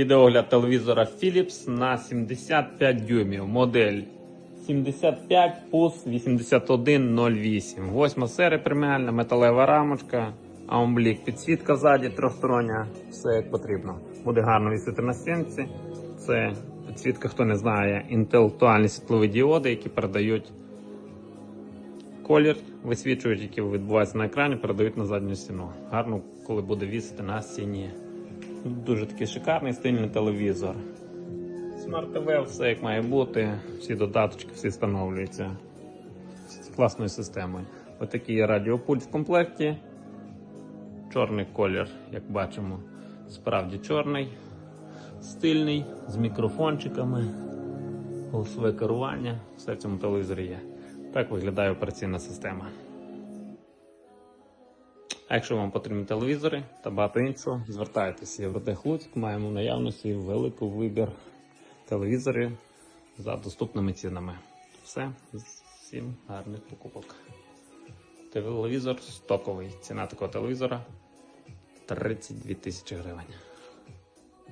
Відеогляд телевізора Philips на 75 дюймів. Модель 75 PUS 8108. Восьма серія преміальна, металева рамочка, аумблік, підсвітка ззаді трьохстороння. Все як потрібно. Буде гарно вісити на стінці. Це підсвітка, хто не знає, інтелектуальні світлові діоди, які передають колір, висвічують, які відбуваються на екрані, передають на задню стіну. Гарно, коли буде вісити на стіні. Дуже такий шикарний стильний телевізор. Смарт ТВ, все як має бути, всі додаточки, всі встановлюються з класною системою. Отакий є радіопульт в комплекті. Чорний колір, як бачимо, справді чорний, стильний, з мікрофончиками, голосове керування. Все в цьому телевізорі є. Так виглядає операційна система. А якщо вам потрібні телевізори та багато іншого, звертайтеся. Євротех Луцьк маємо в наявності великий вибір телевізорів за доступними цінами. Все, всім гарних покупок. Телевізор стоковий. Ціна такого телевізора 32 тисячі гривень.